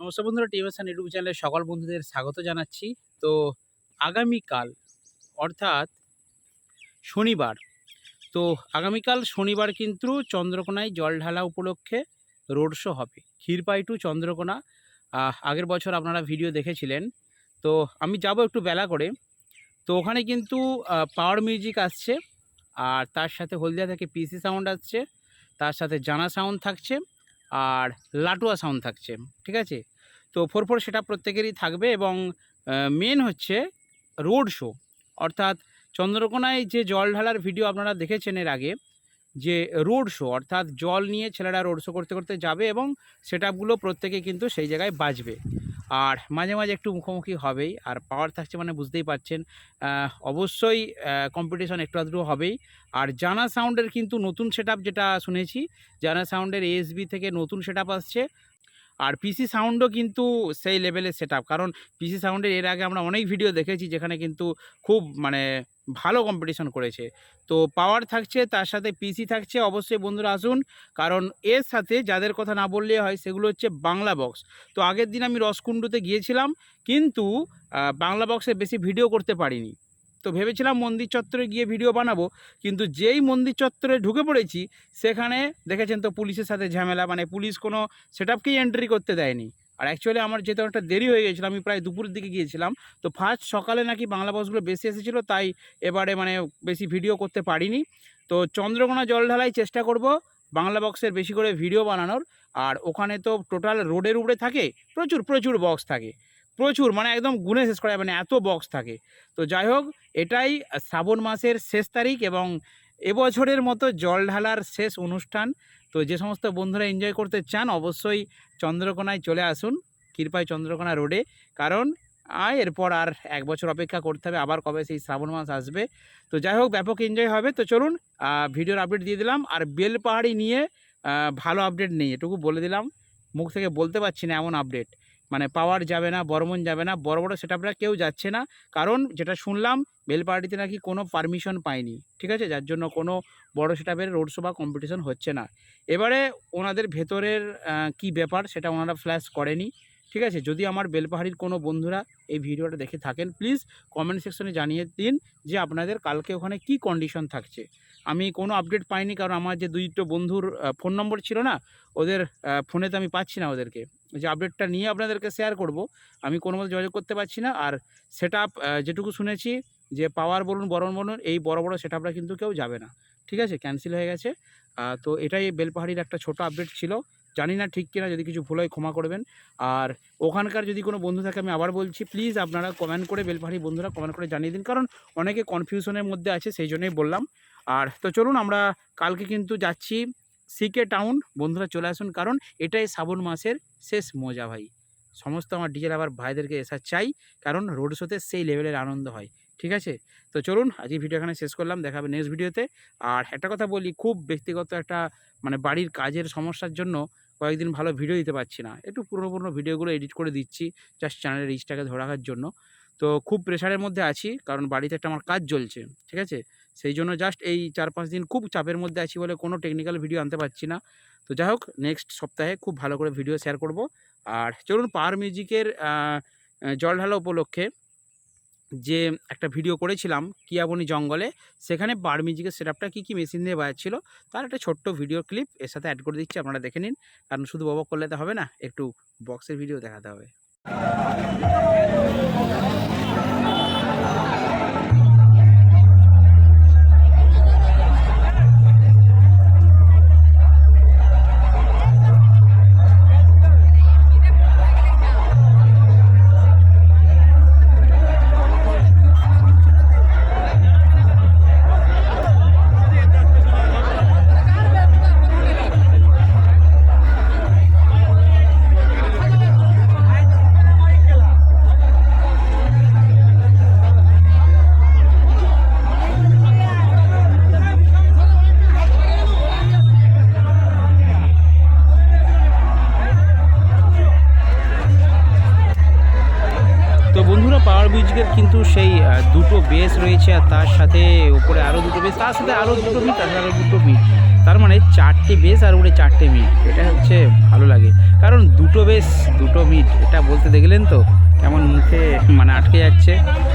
নমস্কার বন্ধুরা টিএমএসএন ইউটিউব চ্যানেলে সকল বন্ধুদের স্বাগত জানাচ্ছি। তো আগামীকাল, অর্থাৎ শনিবার, তো আগামীকাল শনিবার কিন্তু চন্দ্রকোনায় জল ঢালা উপলক্ষে রোড শো হবে। ক্ষীরপাই টু চন্দ্রকোনা আগের বছর আপনারা ভিডিও দেখেছিলেন। তো আমি যাব একটু বেলা করে। তো ওখানে কিন্তু পাওয়ার মিউজিক আসছে, আর তার সাথে হলদিয়া থেকে পিসি সাউন্ড আসছে, তার সাথে জানা সাউন্ড থাকছে, আর লাটুয়া সাউন্ড থাকছে, ঠিক আছে? তো ফোর ফোর সেটা প্রত্যেকেরই থাকবে এবং মেন হচ্ছে রোড শো অর্থাৎ চন্দ্রকোনায় যে জল ঢালার ভিডিও আপনারা দেখেছেন এর আগে, যে রোড শো অর্থাৎ জল নিয়ে ছেলেরা রোড শো করতে করতে যাবে এবং সেটআপগুলো প্রত্যেকে কিন্তু সেই জায়গায় বাজবে। আর মাঝে মাঝে একটু মুখোমুখি হবেই, আর পাওয়ার থাকছে মানে বুঝতেই পারছেন অবশ্যই কম্পিটিশন একটু আধটু হবেই। আর জানা সাউন্ডের কিন্তু নতুন সেটআপ যেটা শুনেছি, জানা সাউন্ডের এএসবি থেকে নতুন সেটআপ আসছে আর পিসি সাউন্ডও কিন্তু সেই লেভেলের সেটআপ কারণ পিসি সাউন্ডের এর আগে আমরা অনেক ভিডিও দেখেছি যেখানে কিন্তু খুব মানে ভালো কম্পিটিশন করেছে। তো পাওয়ার থাকছে, তার সাথে পিসি থাকছে। অবশ্যই বন্ধুরা আসুন, কারণ এর সাথে যাদের কথা না বললে হয়, সেগুলো হচ্ছে বাংলা বক্স তো আগের দিন আমি রসকুণ্ডুতে গিয়েছিলাম, কিন্তু বাংলা বক্সে বেশি ভিডিও করতে পারিনি। তো ভেবেছিলাম মন্দির চত্বরে গিয়ে ভিডিও বানাবো, কিন্তু যেই মন্দির চত্বরে ঢুকে পড়েছি, সেখানে দেখেছেন তো পুলিশের সাথে ঝামেলা মানে পুলিশ কোনো সেটআপকেই এন্ট্রি করতে দেয়নি। আর অ্যাকচুয়ালি আমার যেহেতু একটা দেরি হয়ে গেছিল, আমি প্রায় দুপুরের দিকে গিয়েছিলাম। তো ফার্স্ট সকালে নাকি বাংলা বক্সগুলো বেশি এসেছিল, তাই এবারে মানে বেশি ভিডিও করতে পারিনি। তো চন্দ্রকোনা জল ঢালাই চেষ্টা করব, বাংলা বক্সের বেশি করে ভিডিও বানানোর। আর ওখানে তো টোটাল রোডের উপরে থাকে, প্রচুর প্রচুর বক্স থাকে। প্রচুর মানে একদম গুনে শেষ করা যাবে না এত বক্স থাকে। তো যাই হোক এটাই শ্রাবণ মাসের শেষ তারিখ এবং এবছরের মতো জল ঢালার শেষ অনুষ্ঠান। তো যে সমস্ত বন্ধুরা এনজয় করতে চান, অবশ্যই চন্দ্রকোনায় চলে আসুন, কৃপায় চন্দ্রকোনা রোডে কারণ আয় এরপর আর এক বছর অপেক্ষা করতে হবে, আবার কবে সেই শ্রাবণ মাস আসবে। তো যাই হোক, ব্যাপক এনজয় হবে। তো চলুন ভিডিওর আপডেট দিয়ে দিলাম। আর বেল পাহাড়ি নিয়ে ভালো আপডেট নেই, এটুকু বলে দিলাম। মুখ থেকে বলতে পারছি না এমন আপডেট মানে পাওয়ার যাবে না, বর্মন যাবে না, বড় বড় সেট কেউ যাচ্ছে না। কারণ যেটা শুনলাম বেলপাহাড়িতে নাকি কোনো পারমিশন পায়নি, ঠিক আছে? যার জন্য কোনো বড় সেটআপের রোড শো বা কম্পিটিশন হচ্ছে না। এবারে ওনাদের ভেতরের কি ব্যাপার সেটা ওনারা ফ্ল্যাশ করেনি। ঠিক আছে? যদি আমার বেলপাহাড়ির কোনো বন্ধুরা এই ভিডিওটা দেখে থাকেন প্লিজ কমেন্ট সেকশনে জানিয়ে দিন যে আপনাদের কালকে ওখানে কি কন্ডিশন থাকছে। আমি কোনো আপডেট পাইনি কারণ আমার যে দুইটো বন্ধুর ফোন নম্বর ছিল না, ওদের ফোনে তো আমি পাচ্ছি না ওদেরকে। যে আপডেটটা নিয়ে আপনাদেরকে শেয়ার করব, আমি কোনো মতো যোগাযোগ করতে পারছি না। আর সেট যেটুকু শুনেছি যে পাওয়ার বলুন বরণ বলুন, এই বড় বড় সেট কিন্তু কেউ যাবে না। ঠিক আছে? ক্যান্সেল হয়ে গেছে। তো এটাই বেলপাহাড়ির একটা ছোট আপডেট ছিল। জানি না ঠিক কিনা, যদি কিছু ভুল হয় ক্ষমা করবেন। আর ওখানকার যদি কোনো বন্ধু থাকে, আমি আবার বলছি প্লিজ আপনারা কমেন্ট করে, বেলপাহাড়ি বন্ধুরা কমেন্ট করে জানিয়ে দিন, কারণ অনেকে কনফিউশনের মধ্যে আছে, সেই জন্যই বললাম। আর তো চলুন, আমরা কালকে কিন্তু যাচ্ছি সিকে টাউন বন্ধুরা চলে আসুন, কারণ এটাই শ্রাবণ মাসের শেষ মজা ভাই। সমস্ত আমার ডিজেল আবার ভাইদেরকে এসা চাই, কারণ রোড শোতে সেই লেভেলের আনন্দ হয়। ঠিক আছে? তো চলুন আজকে ভিডিও এখানে শেষ করলাম। দেখাবে নেক্সট ভিডিওতে আর একটা কথা বলি, খুব ব্যক্তিগত একটা মানে বাড়ির কাজের সমস্যার জন্য কয়েকদিন ভালো ভিডিও দিতে পারছি না। একটু পুরনো পুরনো ভিডিওগুলো এডিট করে দিচ্ছি জাস্ট চ্যানেলের রিচটাকে ধরে রাখার জন্য। তো খুব প্রেশারের মধ্যে আছি, কারণ বাড়িতে একটা আমার কাজ চলছে, ঠিক আছে? সেই জন্য জাস্ট এই চার পাঁচ দিন খুব চাপের মধ্যে আছি বলে কোনো টেকনিক্যাল ভিডিও আনতে পারছি না। তো যাই হোক নেক্সট সপ্তাহে খুব ভালো করে ভিডিও শেয়ার করব। আর চলুন পাওয়ার মিউজিকের জল ঢালা উপলক্ষে যে একটা ভিডিও করেছিলাম কিয়াবনি জঙ্গলে, সেখানে বার মিউজিকের সেটআপটা কী কী মেশিন দিয়ে বাজাচ্ছিল, তার একটা ছোট্ট ভিডিও ক্লিপ এর সাথে অ্যাড করে দিচ্ছি, আপনারা দেখে নিন। কারণ শুধু বাবা করলে তো হবে না, একটু বক্সের ভিডিও দেখাতে হবে। পাওয়ার কিন্তু সেই দুটো বেস রয়েছে আর তার সাথে উপরে আরও দুটো বেস তার সাথে আরও দুটো মিট তার সাথে আরও দুটো মিট তার মানে চারটে বেস আর উপরে চারটে মিট এটা হচ্ছে ভালো লাগে। কারণ দুটো বেস দুটো মিট এটা বলতে দেখলেন তো? কেমন মুখে মানে আটকে যাচ্ছে।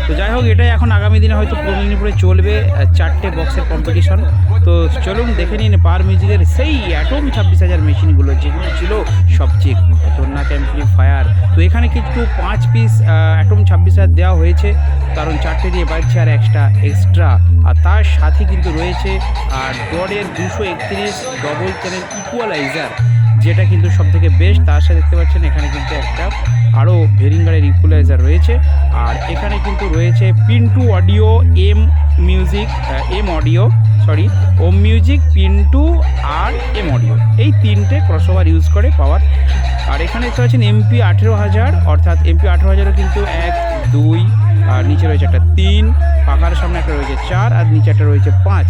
তো যাই হোক, এটাই এখন আগামী দিনে হয়তো পূর্ব মেদিনীপুরে চলবে চারটে বক্সের কম্পিটিশন তো চলুন দেখে নিন পাওয়ার মিউজিকের সেই অ্যাটম ছাব্বিশ হাজার মেশিনগুলো যেগুলো ছিল সবচেয়ে খতরনাক অ্যাম্পলিফায়ার তো এখানে কিন্তু পাঁচ পিস অ্যাটম ছাব্বিশ হাজার দেওয়া হয়েছে। কারণ চারটে দিয়ে বাড়ছে আর একটা এক্সট্রা আর তার সাথে কিন্তু রয়েছে আর ডরের দুশো একত্রিশ ডবল চ্যানেল ইকুয়ালাইজার যেটা কিন্তু সব থেকে বেস্ট তার সাথে দেখতে পাচ্ছেন এখানে কিন্তু একটা আরও ভেরিঙ্গারের ইকুয়ালাইজার রয়েছে। আর এখানে কিন্তু রয়েছে Pintu audio M music M audio sorry Om music Pintu আর এম অডিও এই তিনটে ক্রসওভার ইউজ করে পাওয়ার আর এখানে দেখতে পাচ্ছেন এমপি আঠেরো হাজার, অর্থাৎ এমপি আঠেরো হাজারও কিন্তু এক, দুই, আর নিচে রয়েছে একটা তিন পাকার সামনে একটা রয়েছে চার, আর নিচে একটা রয়েছে পাঁচ।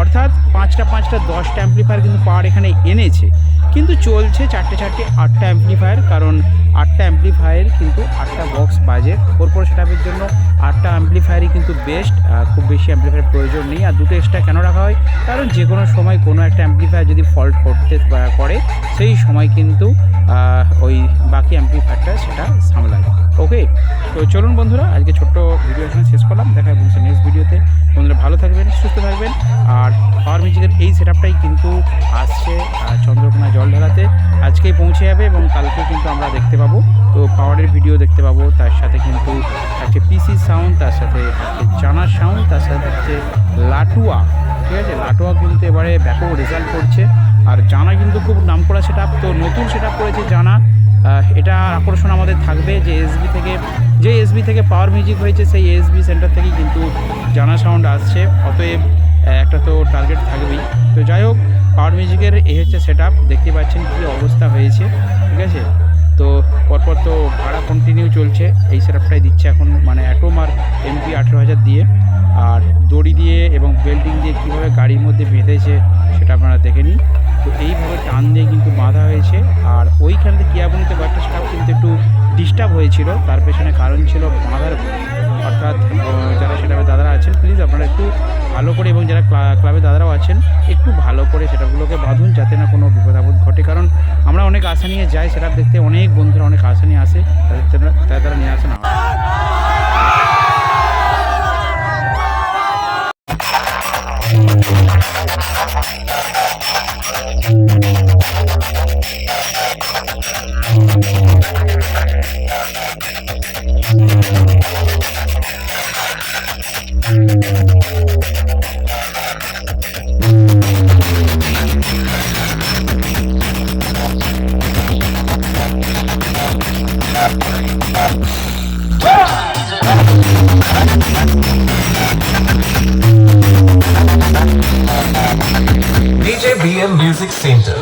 অর্থাৎ পাঁচটা পাঁচটা দশটা অ্যাম্পলিফায়ার কিন্তু পাওয়ার এখানে এনেছে। কিন্তু চলছে চারটে চারটে আটটা অ্যাম্পলিফায়ার কারণ আটটা অ্যাম্পলিফায়ার কিন্তু আটটা বক্স বাজে। ওরপর সেটাপের জন্য আটটা অ্যাম্পলিফায়ারই কিন্তু বেস্ট খুব বেশি অ্যাম্পলিফায়ার প্রয়োজন নেই। আর দুটো এক্সট্রা কেন রাখা হয়? কারণ যে কোনো সময় কোনো একটা অ্যাম্পলিফায়ার যদি ফল্ট করতে করে, সেই সময় কিন্তু ওই বাকি অ্যাম্পলিফায়ারটা সেটা সামলায়। ওকে তো চলুন বন্ধুরা, আজকে ছোট্ট ভিডিও এখানে শেষ করলাম। দেখা বলছে নেক্সট ভিডিওতে বন্ধুরা ভালো থাকবেন, সুস্থ থাকবেন। আর পাওয়ার মিউজিকের এই সেটআপটাই কিন্তু আসছে চন্দ্রকোনা জল ঢালাতে আজকেই পৌঁছে যাবে এবং কালকে কিন্তু আমরা দেখতে পাবো। তো পাওয়ারের ভিডিও দেখতে পাবো, তার সাথে কিন্তু থাকছে পিসি সাউন্ড তার সাথে থাকছে জানার সাউন্ড তার সাথে থাকছে লাটুয়া। ঠিক আছে? লাটুয়া কিন্তু এবারে ব্যাপক রেজাল্ট করছে। আর জানা কিন্তু খুব নামকরা সেট তো নতুন সেট করেছে জানা এটা আকর্ষণ আমাদের থাকবে যে এসবি থেকে, যে এসবি থেকে পাওয়ার মিউজিক হয়েছে, সেই এসবি সেন্টার থেকেই কিন্তু জানা সাউন্ড আসছে। অতএব একটা তো টার্গেট থাকবেই। তো যাই হোক পাওয়ার মিউজিকের এই হচ্ছে সেট দেখতে পাচ্ছেন কী অবস্থা হয়েছে, ঠিক আছে? তো পরপর তো ভাড়া কন্টিনিউ চলছে। এই সেটআপটাই দিচ্ছে এখন মানে অ্যাটোম আর এমপি আঠেরো হাজার দিয়ে। আর দড়ি দিয়ে এবং বেল্টিং দিয়ে কীভাবে গাড়ির মধ্যে বেঁধেছে, সেটা আপনারা দেখে নিন। তো এইভাবে টান দিয়ে কিন্তু বাঁধা হয়েছে। আর ওইখান থেকে কিয়াবনিতে কয়েকটা স্টাফ কিন্তু একটু ডিস্টার্ব হয়েছিল। তার পেছনে কারণ ছিল বাঁধার অর্থাৎ যারা সেটাপে দাদারা আছেন প্লিজ আপনারা একটু ভালো করে এবং যারা ক্লা- ক্লাবে দাদারাও আছেন, একটু ভালো করে সেটাগুলোকে বাঁধুন যাতে না কোনো বিপদ আপদ ঘটে। কারণ আমরা অনেক আশা নিয়ে যাই, সেটা দেখতে অনেক বন্ধুরা অনেক আশা নিয়ে আসে, তাদের তারা নিয়ে আসে না Music Center.